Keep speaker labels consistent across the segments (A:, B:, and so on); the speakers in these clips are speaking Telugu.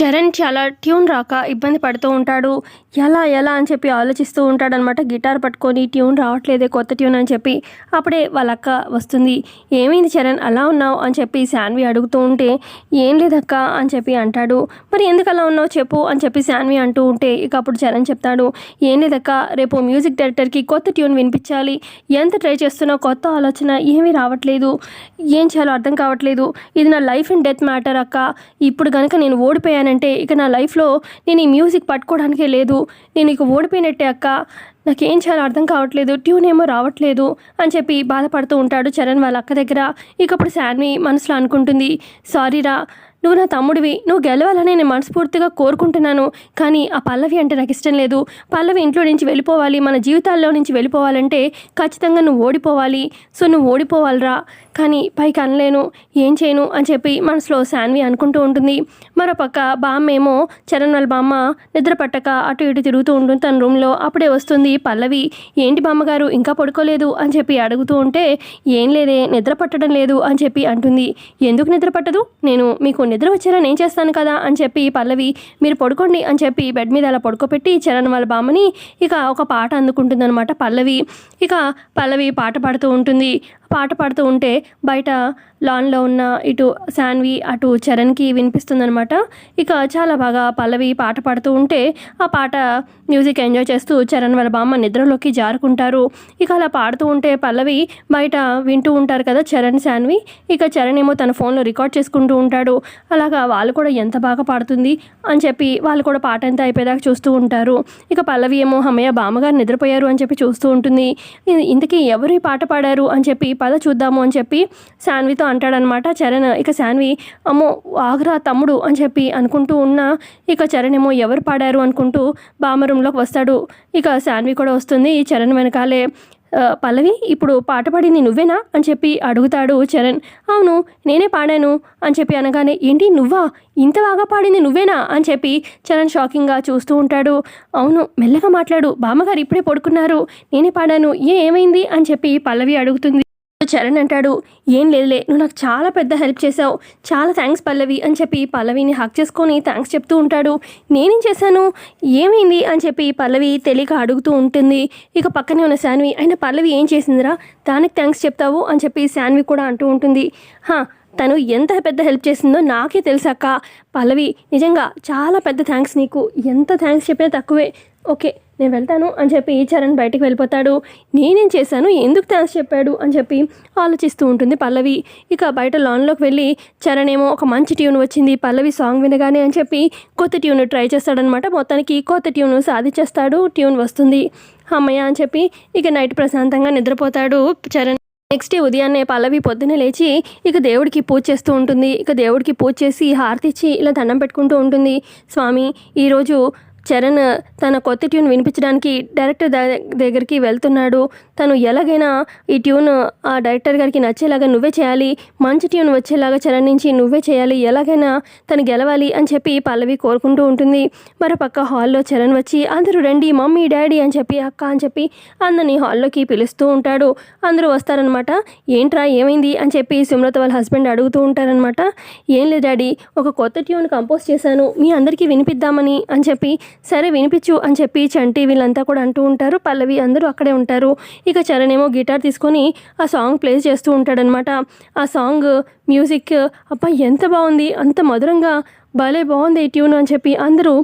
A: చరణ్ చాలా ట్యూన్ రాక ఇబ్బంది పడుతూ ఉంటాడు. ఎలా ఎలా అని చెప్పి ఆలోచిస్తూ ఉంటాడనమాట గిటార్ పట్టుకొని ట్యూన్ రావట్లేదే కొత్త ట్యూన్ అని చెప్పి అప్పుడే వాళ్ళ అక్క వస్తుంది. ఏమైంది చరణ్? అలా ఉన్నావు? అని చెప్పి శాన్వి అడుగుతూ ఉంటే ఏం లేదక్క అని చెప్పి అంటాడు. మరి ఎందుకు అలా ఉన్నావు చెప్పు అని చెప్పి శాన్వి అంటూ ఉంటే ఇక అప్పుడు చరణ్ చెప్తాడు. ఏం లేదక్క రేపు మ్యూజిక్ డైరెక్టర్కి కొత్త ట్యూన్ వినిపించాలి. ఎంత ట్రై చేస్తున్నావు కొత్త ఆలోచన ఏమీ రావట్లేదు. ఏం చేయాలో అర్థం కావట్లేదు. ఇది నా లైఫ్ అండ్ డెత్ మ్యాటర్ అక్క. ఇప్పుడు కనుక నేను ఓడిపోయాను అంటే ఇక నా లైఫ్లో నేను ఈ మ్యూజిక్ పట్టుకోవడానికే లేదు. నేను ఇక ఓడిపోయినట్టే అక్క. నాకేం చేయాలో అర్థం కావట్లేదు. ట్యూన్ ఏమో రావట్లేదు అని చెప్పి బాధపడుతూ ఉంటాడు చరణ్ వాళ్ళ అక్క దగ్గర. ఇకప్పుడు శాన్వి మనసులో అనుకుంటుంది సారీరా నువ్వు నా తమ్ముడివి నువ్వు గెలవాలని నేను మనస్ఫూర్తిగా కోరుకుంటున్నాను. కానీ ఆ పల్లవి అంటే నాకు ఇష్టం లేదు. పల్లవి ఇంట్లో నుంచి వెళ్ళిపోవాలి మన జీవితాల్లో నుంచి వెళ్ళిపోవాలంటే ఖచ్చితంగా నువ్వు ఓడిపోవాలి. సో నువ్వు ఓడిపోవాలిరా. కానీ పైకి అనలేను ఏం చేయను అని చెప్పి మనసులో శాన్వి అనుకుంటూ ఉంటుంది. మరోపక్క బామ్మ ఏమో చరణ్ వాళ్ళ బామ్మ నిద్ర పట్టక అటు ఇటు తిరుగుతూ ఉంటుంది తన రూమ్లో. అప్పుడే వస్తుంది పల్లవి ఏంటి బామ్మగారు ఇంకా పడుకోలేదు? అని చెప్పి అడుగుతూ ఉంటే ఏం లేదే నిద్ర పట్టడం లేదు అని చెప్పి అంటుంది. ఎందుకు నిద్ర పట్టదు? నేను మీకు నిద్ర వచ్చేలా నేను చేస్తాను కదా అని చెప్పి పల్లవి మీరు పడుకోండి అని చెప్పి బెడ్ మీద అలా పడుకోబెట్టి చరణ్ వాళ్ళ బామ్మని ఇక ఒక పాట అందుకుంటుందన్నమాట పల్లవి. ఇక పల్లవి పాట పాడుతూ ఉంటుంది. పాట పాడుతూ ఉంటే బయట లాన్లో ఉన్న ఇటు శాన్వి అటు చరణ్కి వినిపిస్తుందనమాట ఇక చాలా బాగా పల్లవి పాట పాడుతూ ఉంటే ఆ పాట మ్యూజిక్ ఎంజాయ్ చేస్తూ చరణ్ వాళ్ళ బామ్మ నిద్రలోకి జారుకుంటారు. ఇక అలా పాడుతూ ఉంటే పల్లవి బయట వింటూ ఉంటారు కదా చరణ్ శాన్వి ఇక చరణ్ ఏమో తన ఫోన్లో రికార్డ్ చేసుకుంటూ ఉంటాడు. అలాగా వాళ్ళు కూడా ఎంత బాగా పాడుతుంది అని చెప్పి వాళ్ళు కూడా పాట అంతా అయిపోయేదాకా చూస్తూ ఉంటారు. ఇక పల్లవి ఏమో అమ్మయ్య బామ్మగారు నిద్రపోయారు అని చెప్పి చూస్తూ ఉంటుంది. ఇంతకీ ఎవరు ఈ పాట పాడారు అని చెప్పి పద చూద్దాము అని చెప్పి శాన్వితో అంటాడనమాట చరణ్ ఇక శాన్వి అమ్మో ఆగ్రా తమ్ముడు అని చెప్పి అనుకుంటూ ఉన్నా ఇక చరణ్ ఏమో ఎవరు పాడారు అనుకుంటూ బామ్మ రూమ్లోకి వస్తాడు. ఇక శాన్వి కూడా వస్తుంది చరణ్ వెనకాలే. పల్లవి ఇప్పుడు పాట పాడింది నువ్వేనా? అని చెప్పి అడుగుతాడు చరణ్. అవును నేనే పాడాను అని చెప్పి అనగానే ఏంటి నువ్వా? ఇంత బాగా పాడింది నువ్వేనా? అని చెప్పి చరణ్ షాకింగ్గా చూస్తూ ఉంటాడు. అవును మెల్లగా మాట్లాడు బామ్మగారు ఇప్పుడే పడుకున్నారు. నేనే పాడాను ఏ ఏమైంది? అని చెప్పి పల్లవి అడుగుతుంది. చరణ్ అంటాడు ఏం లేదులే నువ్వు నాకు చాలా పెద్ద హెల్ప్ చేసావు చాలా థ్యాంక్స్ పల్లవి అని చెప్పి పల్లవిని హక్ చేసుకొని థ్యాంక్స్ చెప్తూ ఉంటాడు. నేనేం చేశాను? ఏమైంది? అని చెప్పి పల్లవి తెలియక అడుగుతూ ఉంటుంది. ఇక పక్కనే ఉన్న శాన్వి అయినా పల్లవి ఏం చేసిందిరా? దానికి థ్యాంక్స్ చెప్తావు? అని చెప్పి శాన్వి కూడా అంటూ ఉంటుంది. హా తను ఎంత పెద్ద హెల్ప్ చేసిందో నాకే తెలుసాక పల్లవి నిజంగా చాలా పెద్ద థ్యాంక్స్ నీకు. ఎంత థ్యాంక్స్ చెప్పినా తక్కువే. ఓకే నేను వెళ్తాను అని చెప్పి చరణ్ బయటికి వెళ్ళిపోతాడు. నేనేం చేశాను? ఎందుకు థ్యాంక్స్ చెప్పాడు? అని చెప్పి ఆలోచిస్తూ ఉంటుంది పల్లవి. ఇక బయట లాన్లోకి వెళ్ళి చరణ్ ఏమో ఒక మంచి ట్యూన్ వచ్చింది. పల్లవి సాంగ్ వినగానే అని చెప్పి కొత్త ట్యూన్ ట్రై చేస్తాడనమాట మొత్తానికి కొత్త ట్యూన్ సాధించేస్తాడు. ట్యూన్ వస్తుంది. అమ్మయ్య అని చెప్పి ఇక నైట్ ప్రశాంతంగా నిద్రపోతాడు చరణ్. నెక్స్ట్ డే ఉదయాన్నే పల్లవి పొద్దున్నే లేచి ఇక దేవుడికి పూజ చేస్తూ ఉంటుంది. ఇక దేవుడికి పూజ చేసి హారతి ఇచ్చి ఇలా దండం పెట్టుకుంటూ ఉంటుంది. స్వామి ఈరోజు చరణ్ తన కొత్త ట్యూన్ వినిపించడానికి డైరెక్టర్ దగ్గరికి వెళ్తున్నాడు. తను ఎలాగైనా ఈ ట్యూన్ ఆ డైరెక్టర్ గారికి నచ్చేలాగా నువ్వే చేయాలి. మంచి ట్యూన్ వచ్చేలాగా చరణ్ నుంచి నువ్వే చేయాలి. ఎలాగైనా తను గెలవాలి అని చెప్పి పల్లవి కోరుకుంటూ ఉంటుంది. మరోపక్క హాల్లో చరణ్ వచ్చి అందరూ రండి మమ్మీ డాడీ అని చెప్పి అక్క అని చెప్పి అందరినీ హాల్లోకి పిలుస్తూ ఉంటాడు. అందరూ వస్తారనమాట ఏంట్రా ఏమైంది? అని చెప్పి సుమ్రత వాళ్ళ హస్బెండ్ అడుగుతూ ఉంటారనమాట ఏం లేదు డాడీ ఒక కొత్త ట్యూన్ కంపోజ్ చేశాను. మీ అందరికీ వినిపిద్దామని అని చెప్పి సరే వినిపించు అని చెప్పి చంటి వీళ్ళంతా కూడా అంటూ ఉంటారు. పల్లవి అందరూ అక్కడే ఉంటారు. ఇక చరణ్ ఏమో గిటార్ తీసుకొని ఆ సాంగ్ ప్లే చేస్తూ ఉంటాడనమాట ఆ సాంగ్ మ్యూజిక్ అబ్బా ఎంత బాగుంది అంత మధురంగా భలే బాగుంది ఈ ట్యూన్ అని చెప్పి అందరూ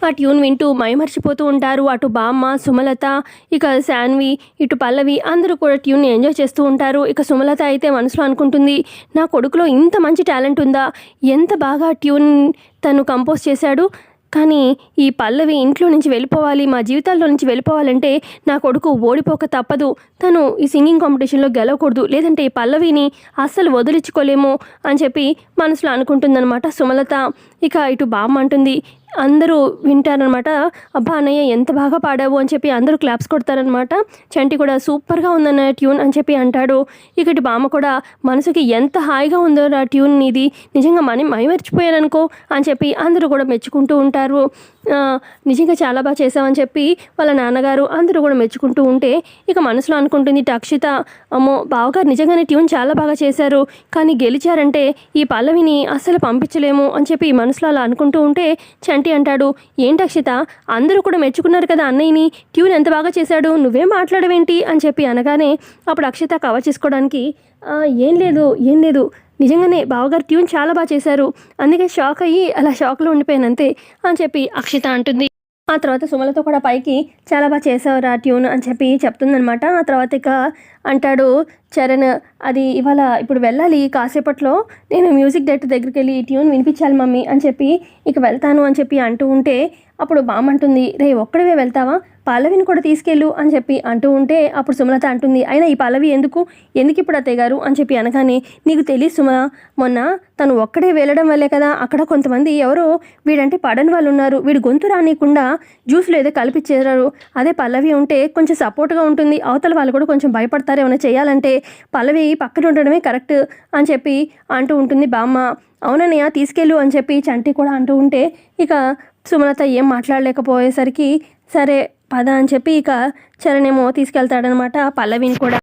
A: ఆ ట్యూన్ వింటూ మైమర్చిపోతూ ఉంటారు. అటు బామ్మ సుమలత ఇక శాన్వి ఇటు పల్లవి అందరూ కూడా ట్యూన్ని ఎంజాయ్ చేస్తూ ఉంటారు. ఇక సుమలత అయితే మనసులో అనుకుంటుంది నా కొడుకులో ఇంత మంచి టాలెంట్ ఉందా? ఎంత బాగా ట్యూన్ తను కంపోజ్ చేశాడు? కానీ ఈ పల్లవి ఇంట్లో నుంచి వెళ్ళిపోవాలి మా జీవితాల్లో నుంచి వెళ్ళిపోవాలంటే నా కొడుకు ఓడిపోక తప్పదు. తను ఈ సింగింగ్ కాంపిటీషన్లో గెలవకూడదు. లేదంటే ఈ పల్లవిని అస్సలు వదిలించుకోలేము అని చెప్పి మనసులో అనుకుంటుందన్నమాట సుమలత. ఇక ఇటు బామ్మ అంటుంది అందరూ వింటారనమాట అబ్బా అన్నయ్య ఎంత బాగా పాడావు అని చెప్పి అందరూ క్లాప్స్ కొడతారనమాట చంటి కూడా సూపర్గా ఉందన్న ట్యూన్ అని చెప్పి అంటాడు. ఇకటి బామ్మ కూడా మనసుకి ఎంత హాయిగా ఉందో ఆ ట్యూన్ ఇది నిజంగా మనం మైమర్చిపోయాననుకో అని చెప్పి అందరూ కూడా మెచ్చుకుంటూ ఉంటారు. నిజంగా చాలా బాగా చేసావని చెప్పి వాళ్ళ నాన్నగారు అందరూ కూడా మెచ్చుకుంటూ ఉంటే ఇక మనసులో అనుకుంటుంది ఇటు అక్షిత అమ్మో బావగారు నిజంగానే ట్యూన్ చాలా బాగా చేశారు. కానీ గెలిచారంటే ఈ పల్లవిని అస్సలు పంపించలేము అని చెప్పి మనసులో అలా అనుకుంటూ ఉంటే చంటి అంటాడు. ఏంటి అక్షిత అందరూ కూడా మెచ్చుకున్నారు కదా అన్నయ్యని. ట్యూన్ ఎంత బాగా చేశాడు? నువ్వేం మాట్లాడవేంటి? అని చెప్పి అనగానే అప్పుడు అక్షిత కవర్ చేసుకోవడానికి ఏం లేదు ఏం లేదు. నిజంగానే బావగారు ట్యూన్ చాలా బాగా చేశారు. అందుకే షాక్ అయ్యి అలా షాక్లో ఉండిపోయాను అంతే అని చెప్పి అక్షిత అంటుంది. ఆ తర్వాత సుమలతో కూడా పైకి చాలా బాగా చేసావురా ట్యూన్ అని చెప్పి చెప్తుందనమాట ఆ తర్వాత ఇక అంటాడు చరణ్ అది ఇవాళ ఇప్పుడు వెళ్ళాలి కాసేపట్లో నేను మ్యూజిక్ డైరెక్టర్ దగ్గరికి వెళ్ళి ఈ ట్యూన్ వినిపించాలి మమ్మీ అని చెప్పి ఇక వెళ్తాను అని చెప్పి అంటూ ఉంటే అప్పుడు బామ్మంటుంది రే ఒక్కడవే వెళ్తావా? పల్లవిని కూడా తీసుకెళ్ళు అని చెప్పి అంటూ ఉంటే అప్పుడు సుమలత అంటుంది అయినా ఈ పల్లవి ఎందుకు? ఎందుకు ఇప్పుడు అత్తయ్య గారు? అని చెప్పి అనగానే నీకు తెలియదు సుమ మొన్న తను ఒక్కడే వెళ్ళడం వల్లే కదా అక్కడ కొంతమంది ఎవరో వీడంటే పడని వాళ్ళు ఉన్నారు వీడు గొంతు రానియకుండా జ్యూస్లో ఏదో కలిపిచ్చేరారు అదే పల్లవి ఉంటే కొంచెం సపోర్ట్గా ఉంటుంది అవతల వాళ్ళు కూడా కొంచెం భయపడతారు ఏమైనా చేయాలంటే పల్లవి పక్కన ఉండడమే కరెక్ట్ అని చెప్పి అంటూ ఉంటుంది బామ్మ. అవునన్నయ్య తీసుకెళ్ళు అని చెప్పి చంటి కూడా అంటూ ఉంటే ఇక సుమలత ఏం మాట్లాడలేకపోయేసరికి సరే పద అని చెప్పి ఇక చరణ్ ఏమో తీసుకెళ్తాడనమాట పల్లవిని కూడా.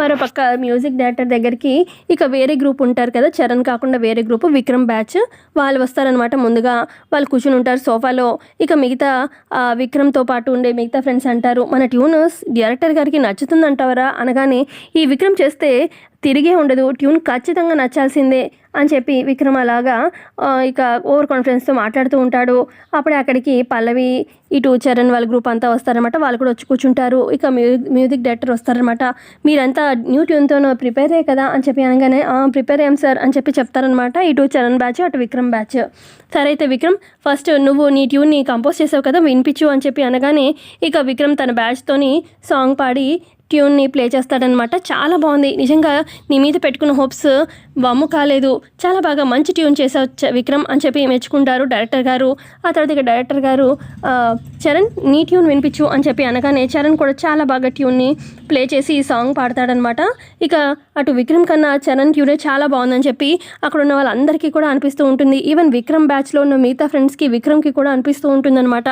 A: మరోపక్క మ్యూజిక్ డైరెక్టర్ దగ్గరికి ఇక వేరే గ్రూప్ ఉంటారు కదా చరణ్ కాకుండా వేరే గ్రూప్ విక్రమ్ బ్యాచ్. వాళ్ళు వస్తారనమాట ముందుగా. వాళ్ళు కూర్చుని ఉంటారు సోఫాలో. ఇక మిగతా విక్రమ్తో పాటు ఉండే మిగతా ఫ్రెండ్స్ అంటారు మన ట్యూన్ డైరెక్టర్ గారికి నచ్చుతుందంటావరా? అనగానే ఈ విక్రమ్ చేస్తే తిరిగే ఉండదు. ట్యూన్ ఖచ్చితంగా నచ్చాల్సిందే. అని చెప్పి విక్రమ్ అలాగా ఇక ఓవర్ కాన్ఫిడెన్స్తో మాట్లాడుతూ ఉంటాడు. అప్పుడే అక్కడికి పల్లవి ఇటు చరణ్ వాళ్ళ గ్రూప్ అంతా వస్తారనమాట వాళ్ళు కూడా వచ్చి కూర్చుంటారు. ఇక మ్యూజిక్ మ్యూజిక్ డైరెక్టర్ వస్తారనమాట మీరంతా న్యూ ట్యూన్తో ప్రిపేర్ అయ్యే కదా అని చెప్పి అనగానే ప్రిపేర్ అయ్యాం సార్ అని చెప్పి చెప్తారనమాట ఇటు చరణ్ బ్యాచ్ అటు విక్రమ్ బ్యాచ్. సరే అయితే విక్రమ్ ఫస్ట్ నువ్వు నీ ట్యూన్ని కంపోజ్ చేసావు కదా వినిపించు అని చెప్పి అనగానే ఇక విక్రమ్ తన బ్యాచ్తోని సాంగ్ పాడి ట్యూన్ని ప్లే చేస్తాడనమాట. చాలా బాగుంది. నిజంగా నీ మీద పెట్టుకున్న హోప్స్ వమ్ము కాలేదు. చాలా బాగా మంచి ట్యూన్ చేసావు విక్రమ్ అని చెప్పి మెచ్చుకుంటారు డైరెక్టర్ గారు. ఆ తర్వాత ఇక డైరెక్టర్ గారు చరణ్ నీ ట్యూన్ వినిపించు అని చెప్పి అనగానే చరణ్ కూడా చాలా బాగా ట్యూన్ని ప్లే చేసి ఈ సాంగ్ పాడతాడనమాట. ఇక అటు విక్రమ్ కన్నా చరణ్ ట్యూనే చాలా బాగుందని చెప్పి అక్కడ ఉన్న వాళ్ళందరికీ కూడా అనిపిస్తూ ఉంటుంది. ఈవెన్ విక్రమ్ బ్యాచ్లో ఉన్న మిగతా ఫ్రెండ్స్కి విక్రమ్కి కూడా అనిపిస్తూ ఉంటుందన్నమాట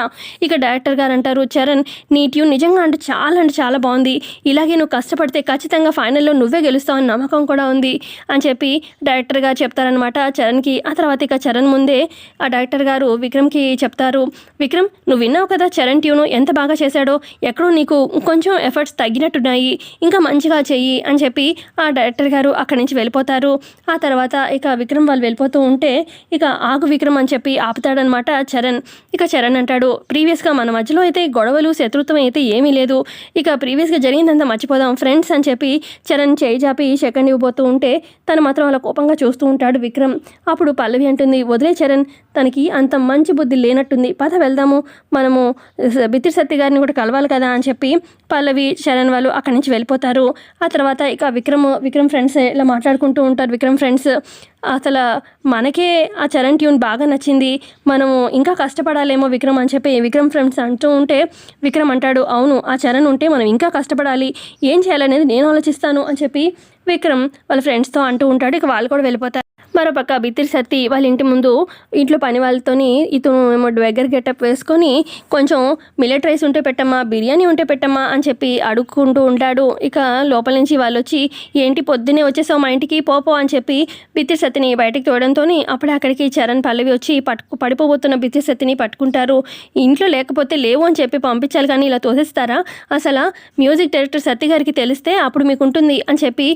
A: ఇక డైరెక్టర్ గారు అంటారు చరణ్ నీ ట్యూన్ నిజంగా అంటే చాలా అంటే చాలా బాగుంది. ఇలాగే నువ్వు కష్టపడితే ఖచ్చితంగా ఫైనల్లో నువ్వే గెలుస్తావు అని నమ్మకం కూడా ఉంది అని చెప్పి డైరెక్టర్ గారు చెప్తారనమాట చరణ్కి. ఆ తర్వాత ఇక చరణ్ ముందే ఆ డైరెక్టర్ గారు విక్రమ్కి చెప్తారు విక్రమ్ నువ్వు విన్నావు కదా చరణ్ ట్యూను ఎంత బాగా చేశాడో? ఎక్కడో నీకు కొంచెం ఎఫర్ట్స్ తగ్గినట్టున్నాయి ఇంకా మంచిగా చెయ్యి అని చెప్పి ఆ డైరెక్టర్ గారు అక్కడి నుంచి వెళ్ళిపోతారు. ఆ తర్వాత ఇక విక్రమ్ వాళ్ళు వెళ్ళిపోతూ ఉంటే ఇక ఆగు విక్రమ్ అని చెప్పి ఆపుతాడనమాట చరణ్. ఇక చరణ్ అంటాడు ప్రీవియస్గా మన మధ్యలో అయితే గొడవలు శత్రుత్వం అయితే ఏమీ లేదు. ఇక ప్రీవియస్గా జరిగిందంతా మర్చిపోదాం. ఫ్రెండ్స్ అని చెప్పి చరణ్ చేయి జాపి సెకండ్ ఇవ్వబోతూ ఉంటే తను మాత్రం అలా కోపంగా చూస్తూ ఉంటాడు విక్రమ్. అప్పుడు పల్లవి అంటుంది వదిలే చరణ్ తనకి అంత మంచి బుద్ధి లేనట్టుంది. పద వెళ్దాము. మనము స- బిత్తిరి గారిని కూడా కలవాలి కదా అని చెప్పి పల్లవి చరణ్ వాళ్ళు అక్కడి నుంచి వెళ్ళిపోతారు. ఆ తర్వాత ఇక విక్రమ్ విక్రమ్ ఫ్రెండ్స్ ఇలా మాట్లాడుకుంటూ ఉంటారు. విక్రమ్ ఫ్రెండ్స్ అసలు మనకే ఆ చరణ్ ట్యూన్ బాగా నచ్చింది. మనము ఇంకా కష్టపడాలేమో విక్రమ్ అని చెప్పి విక్రమ్ ఫ్రెండ్స్ అంటూ ఉంటే విక్రమ్ అంటాడు అవును ఆ చరణ్ ఉంటే మనం ఇంకా కష్టపడాలి. ఏం చేయాలనేది నేను ఆలోచిస్తాను అని చెప్పి విక్రమ్ వాళ్ళ ఫ్రెండ్స్తో అంటూ ఉంటాడు. ఇక వాళ్ళు కూడా వెళ్ళిపోతారు. మరోపక్క బిత్తిరి సత్తి వాళ్ళ ఇంటి ముందు ఇంట్లో పని వాళ్ళతోని ఇతను ఏమో దగ్గర గెటప్ వేసుకొని కొంచెం మిల్లెట్ రైస్ ఉంటే పెట్టమ్మా బిర్యానీ ఉంటే పెట్టమ్మా అని చెప్పి అడుక్కుంటూ ఉంటాడు. ఇక లోపల నుంచి వాళ్ళు వచ్చి ఏంటి పొద్దున్నే వచ్చేసావు మా ఇంటికి? పోపో అని చెప్పి బిత్తిరి సత్తిని బయటకు తోడంతో అప్పుడే అక్కడికి చరణ్ పల్లవి వచ్చి పట్టుకు పడిపోబోతున్న బిత్తిరి సత్తిని పట్టుకుంటారు. ఇంట్లో లేకపోతే లేవు అని చెప్పి పంపించాలి కానీ ఇలా తోసేస్తారా? అసలు మ్యూజిక్ డైరెక్టర్ సత్తి గారికి తెలిస్తే అప్పుడు మీకు ఉంటుంది అని చెప్పి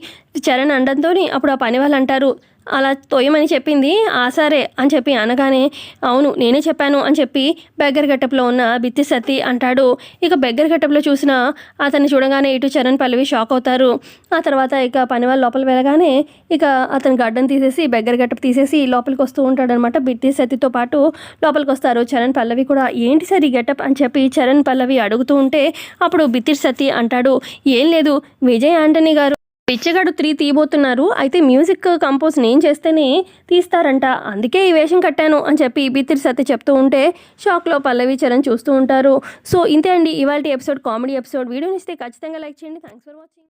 A: చరణ్ అండంతో అప్పుడు ఆ పని వాళ్ళు అంటారు. అలా తోయమని చెప్పింది. ఆ సరే అని చెప్పి అనగానే అవును నేనే చెప్పాను అని చెప్పి బెగ్గర్ గట్టపులో ఉన్న బిత్తి సతి అంటాడు. ఇక బెగ్గర్ గట్టపులో చూసిన అతన్ని చూడగానే ఇటు చరణ్ పల్లవి షాక్ అవుతారు. ఆ తర్వాత ఇక పని వాళ్ళు లోపల వెళ్ళగానే ఇక అతను గడ్డం తీసేసి బెగ్గర్ గట్టపు తీసేసి లోపలికి వస్తూ ఉంటాడనమాట బిత్తి సతితో పాటు. లోపలికి వస్తారు చరణ్ పల్లవి కూడా. ఏంటి సార్ ఈ గెటప్? అని చెప్పి చరణ్ పల్లవి అడుగుతూ ఉంటే అప్పుడు బిత్తి సతి అంటాడు. ఏం లేదు విజయ్ ఆంటనీ గారు పిచ్చగాడు త్రీ తీయబోతున్నారు. అయితే మ్యూజిక్ కంపోజ్ నేను చేస్తేనే తీస్తారంట. అందుకే ఈ వేషం కట్టాను అని చెప్పి బిత్తిరి సత్య చెప్తూ ఉంటే షాక్లో పల్లవి చరణ్ చూస్తూ ఉంటారు. సో ఇంతే అండి. ఇవాళ ఎపిసోడ్ కామెడీ ఎపిసోడ్. వీడియోని ఇస్తే ఖచ్చితంగా లైక్ చేయండి. Thanks for watching.